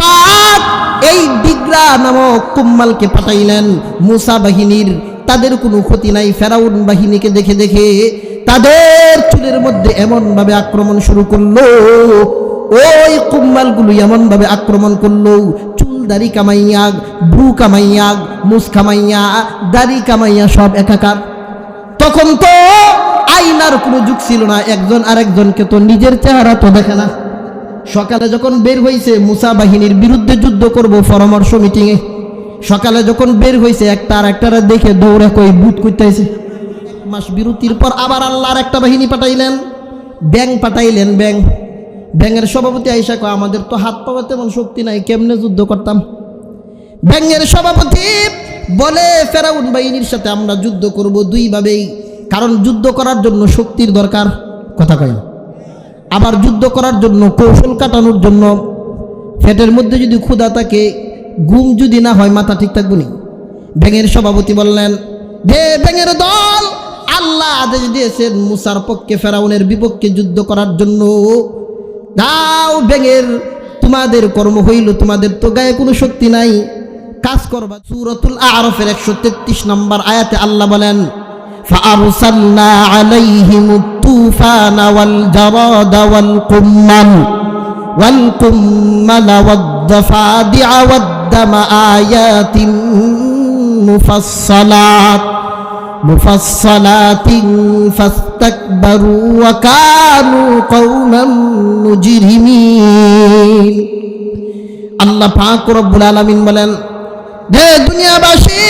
পাক এই ডিগ্রা নামক কুম্মালকে পাঠাইলেন। মুসা বাহিনীর, তাদের কোনো ক্ষতি নাই। ফেরাউন বাহিনীকে দেখে দেখে তাদের চুলের মধ্যে এমন ভাবে আক্রমণ শুরু করল। ওই কুম্মালগুলো এমন ভাবে আক্রমণ করল। চুল দাড়ি কামাইয়া ব্রু কামাইয়া মুস কামাইয়া, দাড়ি কামাইয়া সব একাকার। তখন তো আইনার কোনো যুগ ছিল না। একজন আরেকজনকে তো নিজের চেহারা তো দেখে না। সকালে যখন বের হয়েছে মুসা বাহিনীর বিরুদ্ধে যুদ্ধ করব পরামর্শ মিটিংয়ে। সকালে যখন বের হয়েছে একটা আর একটারা দেখে দৌড়ে কই বুথ করতেছে মাস বিরতির পর আবার আল্লাহর একটা বাহিনী পাঠাইলেন। ব্যাং পাঠাইলেন, ব্যাং। ব্যাঙের সভাপতি আইসা কয়, আমাদের তো হাত পাওয়া তেমন শক্তি নাই, কেমনে যুদ্ধ করতাম? ব্যাঙের সভাপতি বলে, ফেরাউন বাহিনীর সাথে আমরা যুদ্ধ করব দুইভাবেই, কারণ যুদ্ধ করার জন্য শক্তির দরকার। কথা কয়। আবার যুদ্ধ করার জন্য কৌশল কাটানোর জন্য ফ্যাটের মধ্যে যদি ক্ষুধা থাকে ঘুম যদি না হয় মাথা ঠিক থাকবে নি ব্যাঙের সভাপতি বললেন হে ব্যাঙের দল আল্লাহ আদেশ দিয়েছেন মুসার পক্ষে ফেরাউনের বিপক্ষে যুদ্ধ করার জন্য দাও ব্যাঙের তোমাদের কর্ম হইল তোমাদের তো গায়ে কোনো শক্তি নাই কাজ করবা সুরতুল আরফের একশো তেত্রিশ নম্বর আয়াতে আল্লাহ বলেন فأرسلنا عليهم الطوفان والجراد والقمل والقمل والضفادع والدم آيات مفصلات مفصلات فاستكبروا وكانوا قوما مجرمين আল্লাহ পাক রব্বুল আলামিন বলেন হে দুনিয়াবাসী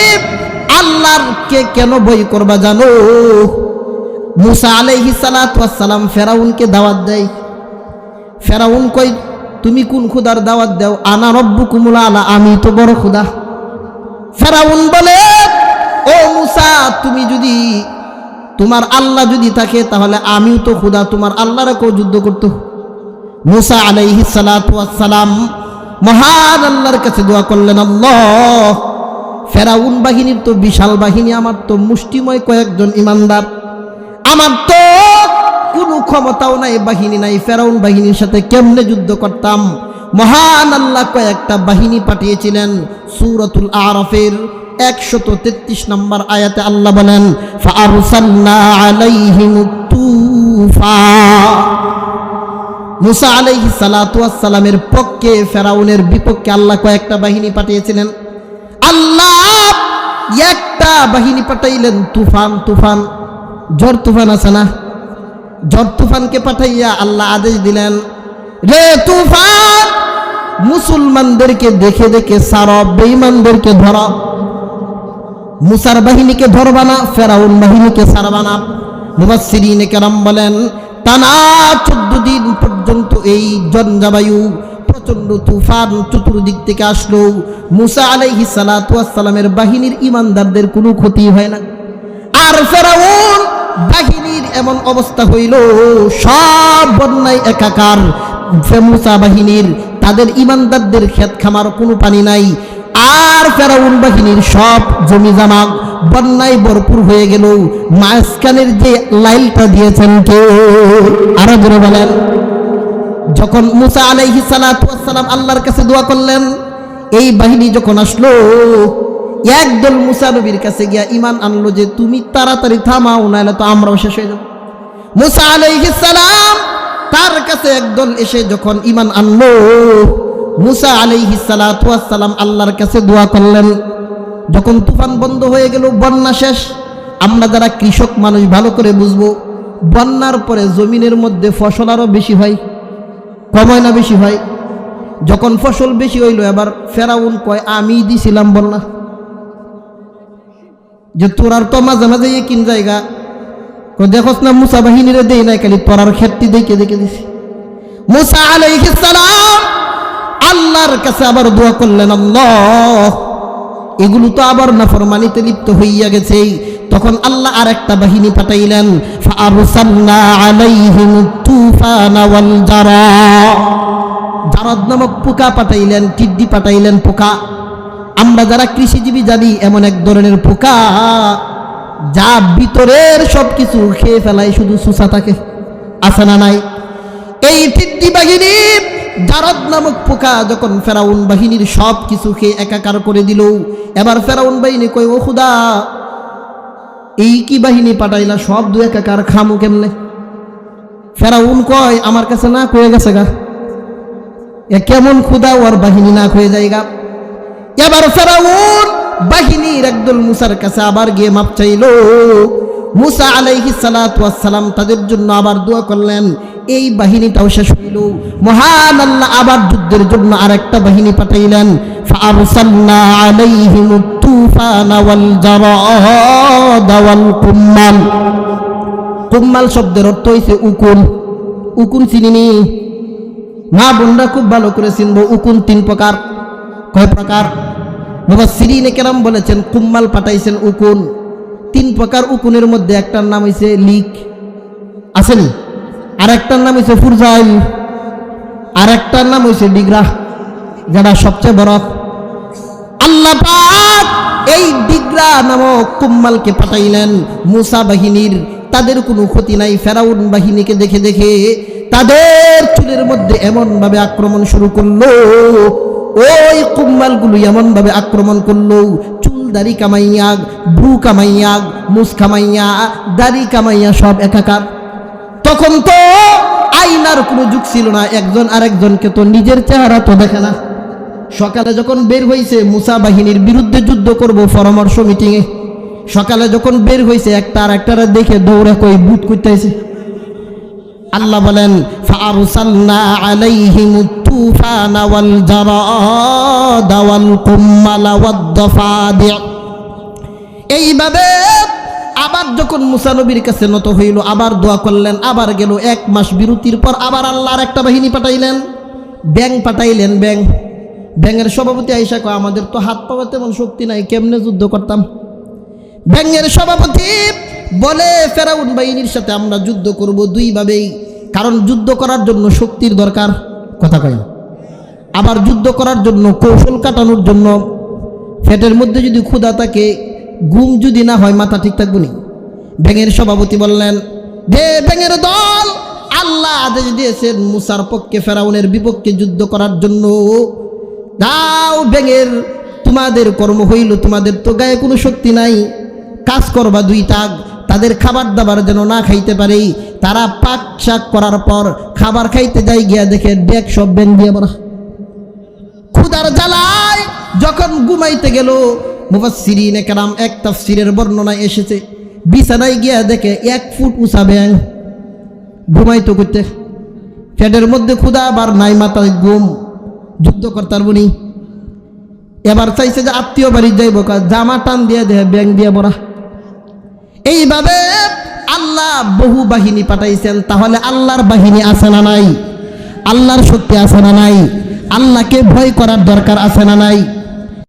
আল্লাহর কে কেন ভয় করবা জানো মুসা আলাইহি সালাম ফেরাউনকে দাওয়াত দেয়। ফেরাউন কই তুমি কোন খুদার দাওয়াত দাও? আনা রব্বুকুমুল আলা, আমি তো বড় খুদা ফেরাউন বলে, ও মুসা, তুমি যদি তোমার আল্লাহ যদি থাকে, তাহলে আমিও তো খুদা তোমার আল্লাহরা কেউ যুদ্ধ করতো? মুসা আলাইহি সালাম মহান আল্লাহর কাছে দোয়া করলেন, আল্লাহ, ফেরাউন বাহিনীর তো বিশাল বাহিনী, আমার তো মুষ্টিময় কয়েকজন ইমানদার। আমার তো কোনো ক্ষমতাও নাই, বাহিনী নাই, ফেরাউন বাহিনীর সাথে কেমনে যুদ্ধ করতাম? মহান আল্লাহ কয়েকটা বাহিনী পাঠিয়েছিলেন সুরতুল আরফের একশত তেত্রিশ নম্বর আয়াতে আল্লাহ বলেন মুসা আলাইহি সালামের পক্ষে, ফেরাউনের বিপক্ষে আল্লাহ কয়েকটা বাহিনী পাঠিয়েছিলেন। আল্লাহ একটা বাহিনী পাঠাইলেন তুফান তুফান। ঝড় তুফান আছে না? ঝড় তুফানকে পাঠাইয়া আল্লাহ আদেশ দিলেন, রে তুফান, মুসলমানদেরকে দেখে দেখে সার, বেঈমানদেরকে ধর। মুসার বাহিনীকে ধরবা না, ফেরাউন বাহিনীকে সারবা না। মুবাসিরিনে কেরাম বলেন, টানা চোদ্দ দিন পর্যন্ত এই জঞ্জাবায়ু প্রচণ্ড তুফান চতুর্দিক থেকে আসলো। মুসা আলাইহি সালামের বাহিনীর ইমানদারদের কোনো ক্ষতি হয় না। আর ফেরাউন এমন অবস্থা হইল, সব বন্যায় একাকার মুসা বাহিনীর, তাদের ইমানদারদের ক্ষেত খামার, কোনো পানি নাই। আর ফেরাউন বাহিনীর সব জমি জামা বন্যায় ভরপুর হয়ে গেল। মাঝখানের যে লাইলটা দিয়েছেন কে? আরও জোরে বলেন। যখন মুসা আলাইহি সালাম আল্লাহর কাছে দোয়া করলেন, এই বাহিনী যখন আসলো একদল মুসা নবীর কাছে গিয়া ইমান আনলো যে, তুমি তাড়াতাড়ি থামাও নাহলে তো আমরাও শেষ হয়ে যাব। মুসা আলাইহি সালাম তার কাছে একদল এসে যখন ইমান আনলো, মুসা আলাইহি সালাম আল্লাহর কাছে দোয়া করলেন। যখন তুফান বন্ধ হয়ে গেল, বন্যা শেষ। আমরা যারা কৃষক মানুষ, ভালো করে বুঝব, বন্যার পরে জমিনের মধ্যে ফসল আরও বেশি হয় কম হয় না বেশি হয়। যখন ফসল বেশি হইল, এবার ফেরাউন কয়, আমি দিছিলাম বন্যা। যে তোরার তো মাঝে মাঝে কিন জায়গা। দেখোস না মুসা বাহিনীরে দেই নাই, খালি তোরার ক্ষেত্রে দেখে দেখে দিছি। মুসা সালাম আল্লাহর কাছে আবার দোয়া করলেন, আল্লাহ, এগুলো তো আবার নাফরমানিতে লিপ্ত হইয়া গেছে তখন আল্লাহ আর একটা বাহিনী পাঠাইলেন জারাদ নামক পোকা পাঠাইলেন টিড্ডি পাঠাইলেন পোকা। আমরা যারা কৃষিজীবী জানি, এমন এক ধরনের পোকা যা ভিতরের সব কিছু খেয়ে ফেলায়, শুধু সুসা থাকে, আছে না নাই। এই টিড্ডি বাহিনী, জারদ নামক পোকা যখন ফেরাউন বাহিনীর সব কিছু খেয়ে একাকার করে দিল, এবার ফেরাউন বাহিনী কই ও খুদা, এই কি বাহিনী পাঠাইলা? সব দু একাকার খামু কেমনে? ফেরাউন কয়, আমার কাছে না কয়ে গেছে গা। এ কেমন খুদা, ওর বাহিনী না হয়ে যায় গা। এবার ফেরাউন বাহিনীর একদল মুসার কাছে আবার গিয়ে মাপ চাইল। মুসা আলাইহি সালাম তাদের জন্য আবার দোয়া করলেন, এই বাহিনীটাও শেষ হইল মহান আল্লাহ আবার যুদ্ধের জন্য আর একটা বাহিনী পাঠাইলেন কুম্মাল। শব্দের অর্থ হইছে উকুন। উকুন চিনিনি মা বোনরা খুব ভালো করে চিনব। উকুন তিন প্রকার। কয় প্রকার? বাবা সিরিনে কেরাম বলেছেন, কুম্মাল পাঠাইছেন উকুন। তিন প্রকার উকুনের মধ্যে একটার নাম হইছে লিক। আসেনি আর একটার নাম হইছে ফুরজাইল। আর একটার নাম হইছে ডিগ্রা যারা সবচেয়ে বড়। আল্লাহ এই ডিগ্রা নামক কুম্মালকে পাঠাইলেন মুসা বাহিনীর। তাদের কোনো ক্ষতি নাই, ফেরাউন বাহিনীকে দেখে দেখে তাদের চুলের মধ্যে এমন ভাবে আক্রমণ শুরু করল। ওই কুম্মালগুলো এমন ভাবে আক্রমণ করল, চুল দাড়ি কামাইয়া ভ্রু কামাইয়া মুস কামাইয়া, দাড়ি কামাইয়া সব একাকার। তখন তো আইনার কোনো যুগ ছিল না, একজন আরেকজনকে তো নিজের চেহারা তো দেখে না। সকালে যখন বের হয়েছে মুসা বাহিনীর বিরুদ্ধে যুদ্ধ করব পরামর্শ মিটিংয়ে। সকালে যখন বের হয়েছে একটা আর একটারা দেখে দৌড়ে কই বুট করতেছে আল্লাহ বলেন ফারসালনা আলাইহিম তুফানা ওয়াল জারাদা ওয়াল কুম্মালা ওয়াদ এইভাবে আবার যখন মুসা নবীর কাছে নত হইল, আবার দোয়া করলেন, আবার গেল এক মাস বিরতির পর আবার আল্লাহর একটা বাহিনী পাঠাইলেন। ব্যাং পাঠাইলেন, ব্যাং। ব্যাঙের সভাপতি আইসা কয়, আমাদের তো হাত পাওয়া তেমন শক্তি নাই, কেমনে যুদ্ধ করতাম? ব্যাঙের সভাপতি বলে, ফেরাউন বাহিনীর সাথে আমরা যুদ্ধ করব দুইভাবেই, কারণ যুদ্ধ করার জন্য শক্তির দরকার। কথা কয় আবার যুদ্ধ করার জন্য, কৌশল কাটানোর জন্য ফ্যাটের মধ্যে যদি ক্ষুধা থাকে, ঘুম যদি না হয়, মাথা ঠিক থাকব নি? ব্যাঙের সভাপতি বললেন যে ব্যাঙের দল, আল্লাহ আদেশ দিয়েছেন মুসার পক্ষে, ফেরাউনের বিপক্ষে যুদ্ধ করার জন্য। দাও ব্যাঙের, তোমাদের কর্ম হইল, তোমাদের তো গায়ে কোনো শক্তি নাই। কাজ করবা দুই টাক তাদের খাবার দাবার যেন না খাইতে পারে তারা পাক শাক করার পর খাবার খাইতে যাই গিয়া দেখে ডেক সব ব্যাং দিয়ে বলা ক্ষুদার জ্বালায় যখন ঘুমাইতে গেল, মুফাসসিরিনে কেরাম এক তাফসিরের বর্ণনায় এসেছে। বিছানায় গিয়া দেখে এক ফুট উঁচা ব্যাং ঘুমাইতো করতে ফ্যাটের মধ্যে ক্ষুদা আবার নাই মাথায় গুম যুদ্ধ করতার বনি, এবার চাইছে যে আত্মীয় বাড়ি যাইব জামা টান দিয়ে দেহে ব্যাং দিয়ে বড়া এইভাবে আল্লাহ বহু বাহিনী পাঠাইছেন, তাহলে আল্লাহর বাহিনী আছে না নাই? আল্লাহর শক্তি আছে না নাই? আল্লাহকে ভয় করার দরকার আছে না নাই?